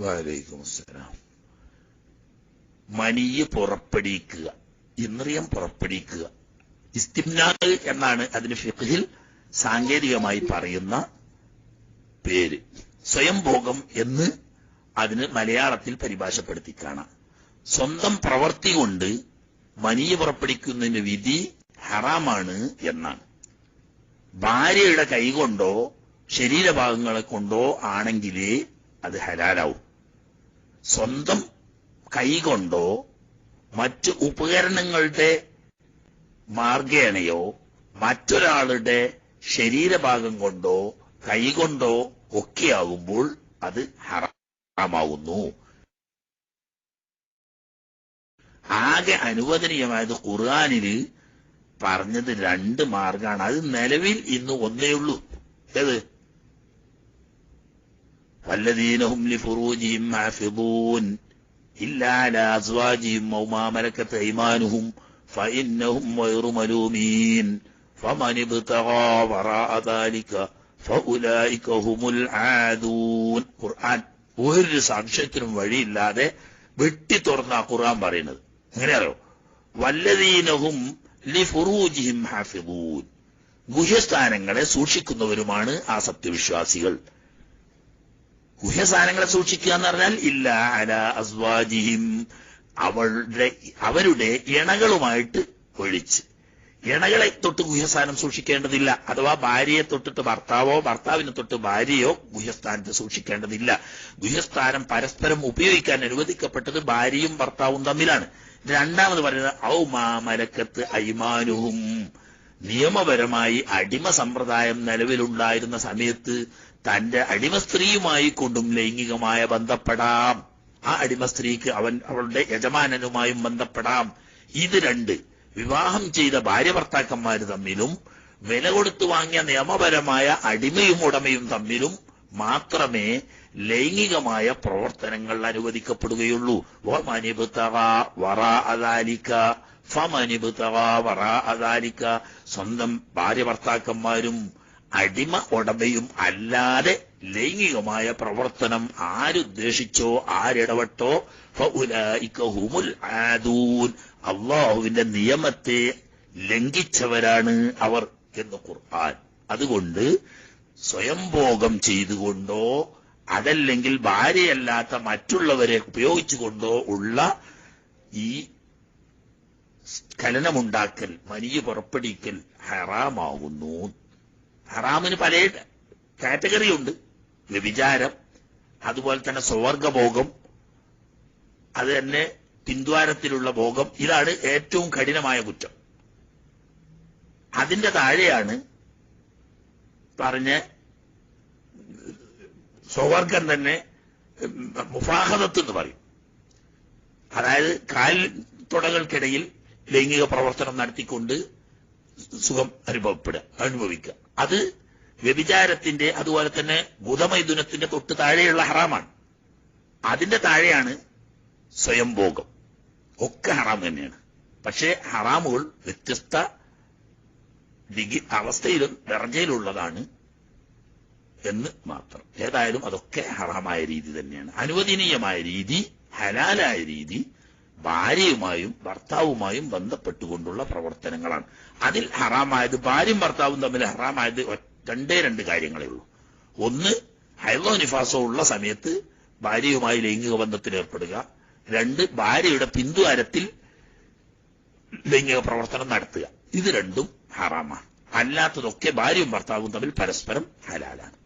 വാലൈക്കും അസ്സലാം. മനിയെ പുറപ്പെടിക്കുക ഇന്ദ്രിയം പുറപ്പെടിക്കുക ഇസ്തിംനാദ് എന്നാണ് അതിന് ഫിഖിൽ സാങ്കേതികമായി പറയുന്ന പേര്. സ്വയംഭോഗം എന്ന് അതിന് മലയാളത്തിൽ പരിഭാഷപ്പെടുത്തി കാണാം. സ്വന്തം പ്രവൃത്തി കൊണ്ട് മനിയെ പുറപ്പെടിക്കുന്നതിന് വിധി ഹറാമാണ് എന്നാണ്. ഭാര്യയുടെ കൈകൊണ്ടോ ശരീരഭാഗങ്ങളെ കൊണ്ടോ ആണെങ്കിലേ അത് ഹലാലാവും. സ്വന്തം കൈകൊണ്ടോ മറ്റ് ഉപകരണങ്ങളുടെ മാർഗേണയോ മറ്റൊരാളുടെ ശരീരഭാഗം കൊണ്ടോ കൈകൊണ്ടോ ഒക്കെയാകുമ്പോൾ അത് ഹറാമാവുന്നു. ആകെ അനുവദനീയമായത് ഖുർആാനിൽ പറഞ്ഞത് രണ്ട് മാർഗമാണ് അത് നിലവിൽ ഇന്ന് ഒന്നേ ഉള്ളൂ ഏത്? വല്ലദീനഹും ലിഫുറൂജിഹിം ഹാഫിദൂൻ. ഇല്ലാ അലാ അസ്വാജിഹിം ഔ മാ ملكت أيمانهم ഫഇന്നഹും غير മലൂമീൻ. فمن ابتغى വറാഅ ذلك فأولئك هم ആദൂൻ. ഖുർആൻ ഒരു സംശയത്തിനും വഴിയില്ലാതെ വെട്ടി തുറന്ന ഖുർആൻ പറയുന്നത്. എങ്ങനെയാണോ വല്ലദീനഹും ലിഫുറൂജിഹിം ഹാഫിദൂൻ. ഗുഹ്യസ്ഥാനങ്ങളെ സൂക്ഷിക്കുന്നവരുമാണ് ആ സത്യവിശ്വാസികൾ. ഗുഹ്യസ്ഥാനങ്ങളെ സൂക്ഷിക്കുക എന്ന് പറഞ്ഞാൽ ഇല്ല അല അസ്വാജിഹിം. അവളുടെ അവരുടെ ഇണകളുമായിട്ട് ഒഴിച്ച്. ഇണകളെ തൊട്ട് ഗുഹ്യസ്ഥാനം സൂക്ഷിക്കേണ്ടതില്ല. അഥവാ ഭാര്യയെ തൊട്ടിട്ട് ഭർത്താവോ ഭർത്താവിനെ തൊട്ട് ഭാര്യയോ ഗുഹ്യസ്ഥാനത്ത് സൂക്ഷിക്കേണ്ടതില്ല. ഗുഹ്യസ്ഥാനം പരസ്പരം ഉപയോഗിക്കാൻ അനുവദിക്കപ്പെട്ടത് ഭാര്യയും ഭർത്താവും തമ്മിലാണ്. രണ്ടാമത് പറയുന്നത് ഔ മാ മലക്കത്ത് അയിമാനുവും നിയമപരമായി അടിമ സമ്പ്രദായം നിലവിലുണ്ടായിരുന്ന സമയത്ത് തന്റെ അടിമ സ്ത്രീയുമായി കൊണ്ടും ലൈംഗികമായ ബന്ധപ്പെടാം. ആ അടിമ സ്ത്രീക്ക് അവൻ അവളുടെ യജമാനനുമായും ബന്ധപ്പെടാം. ഇത് രണ്ട് വിവാഹം ചെയ്ത ഭാര്യ ഭർത്താക്കന്മാർ തമ്മിലും വില കൊടുത്തു വാങ്ങിയ നിയമപരമായ അടിമയും ഉടമയും തമ്മിലും മാത്രമേ ലൈംഗികമായ പ്രവർത്തനങ്ങൾ അനുവദിക്കപ്പെടുകയുള്ളൂ. സ്വന്തം ഭാര്യ ഭർത്താക്കന്മാരും അടിമ ഉടമയും അല്ലാതെ ലൈംഗികമായ പ്രവർത്തനം ആരുദ്ദേശിച്ചോ ആരിടപെട്ടോ ഹുമുൽ ആദൂൻ. അള്ളാഹുവിന്റെ നിയമത്തെ ലംഘിച്ചവരാണ് അവർ എന്ന് ഖുർആൻ. അതുകൊണ്ട് സ്വയംഭോഗം ചെയ്തുകൊണ്ടോ അതല്ലെങ്കിൽ ഭാര്യയല്ലാത്ത മറ്റുള്ളവരെ ഉപയോഗിച്ചുകൊണ്ടോ ഉള്ള ഈ സ്ഖലനമുണ്ടാക്കൽ മനിയ പുറപ്പെടിക്കൽ ഹറാമാകുന്നു. ഹറാമിന് പല കാറ്റഗറി ഉണ്ട്. വ്യഭിചാരം അതുപോലെ തന്നെ സ്വർഗഭോഗം അത് തന്നെ പിന്ദ്വാരത്തിലുള്ള ഭോഗം. ഇതാണ് ഏറ്റവും കഠിനമായ കുറ്റം. അതിന്റെ താഴെയാണ് പറഞ്ഞ സ്വവർഗം തന്നെ മുഫാഹതത്ത് എന്ന് പറയും. അതായത് കാൽ തുടകൾക്കിടയിൽ ലൈംഗിക പ്രവർത്തനം നടത്തിക്കൊണ്ട് സുഖം അനുഭവപ്പെടുക അനുഭവിക്കുക. അത് വ്യഭിചാരത്തിന്റെ അതുപോലെ തന്നെ ബുധമൈഥുനത്തിന്റെ തൊട്ട് താഴെയുള്ള ഹറാമാണ്. അതിന്റെ താഴെയാണ് സ്വയംഭോഗം ഒക്കെ ഹറാം തന്നെയാണ്. പക്ഷേ ഹറാമുകൾ വ്യത്യസ്ത ഡിഗ്രി അവസ്ഥയിലും ദർജയിലുള്ളതാണ് എന്ന് മാത്രം. ഏതായാലും അതൊക്കെ ഹറാമായ രീതി തന്നെയാണ്. അനുവദനീയമായ രീതി ഹലാലായ രീതി ഭാര്യയുമായും ഭർത്താവുമായും ബന്ധപ്പെട്ടുകൊണ്ടുള്ള പ്രവർത്തനങ്ങളാണ്. അതിൽ ഹറാമായത് ഭാര്യയും ഭർത്താവും തമ്മിൽ ഹറാമായത് രണ്ടേ രണ്ട് കാര്യങ്ങളേ ഉള്ളൂ. ഒന്ന് ഹൈലോ നിഫാസോ ഉള്ള സമയത്ത് ഭാര്യയുമായി ലൈംഗിക ബന്ധത്തിൽ ഏർപ്പെടുക. രണ്ട് ഭാര്യയുടെ പിന്തുവാരത്തിൽ ലൈംഗിക പ്രവർത്തനം നടത്തുക. ഇത് രണ്ടും ഹറാമാണ്. അല്ലാത്തതൊക്കെ ഭാര്യയും ഭർത്താവും തമ്മിൽ പരസ്പരം ഹലാലാണ്.